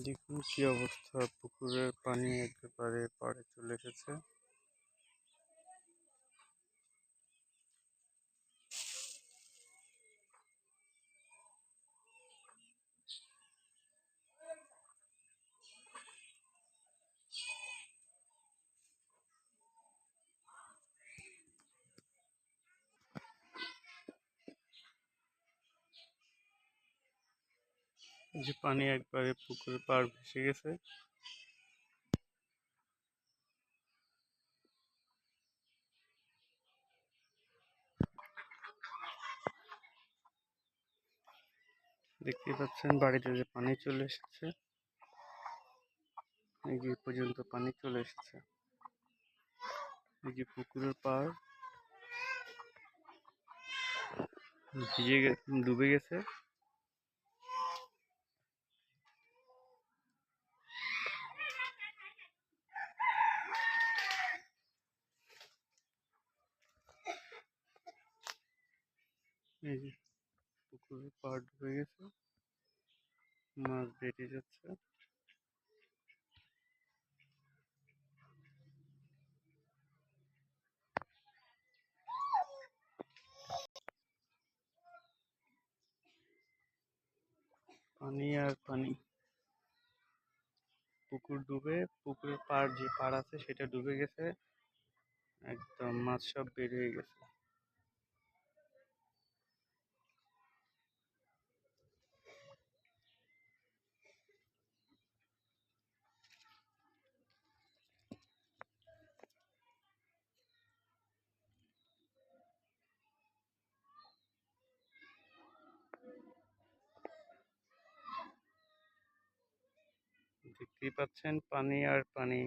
দেখুন কি অবস্থা। পুকুরের পানি একেবারে পাড়ে চলে এসেছে যে পানি একবারে পুকুরের পাড় ভেসে গেছে। দেখতে পাচ্ছেন, বাড়িতে যে পানি চলে এসেছে, এই যে পর্যন্ত পানি চলে এসেছে। এই যে পুকুরের পাড় ভিজে ডুবে গেছে। এই যে পুকুরের পাড় ডুবে গেছে। মাছ বেরিয়ে যাচ্ছে। পানি আর পানি। পুকুর ডুবে, পুকুরের পাড় যে পাড় আছে সেটা ডুবে গেছে। একদম মাছ সব বের হয়ে গেছে। দেখতেই পাচ্ছেন পানি আর পানি।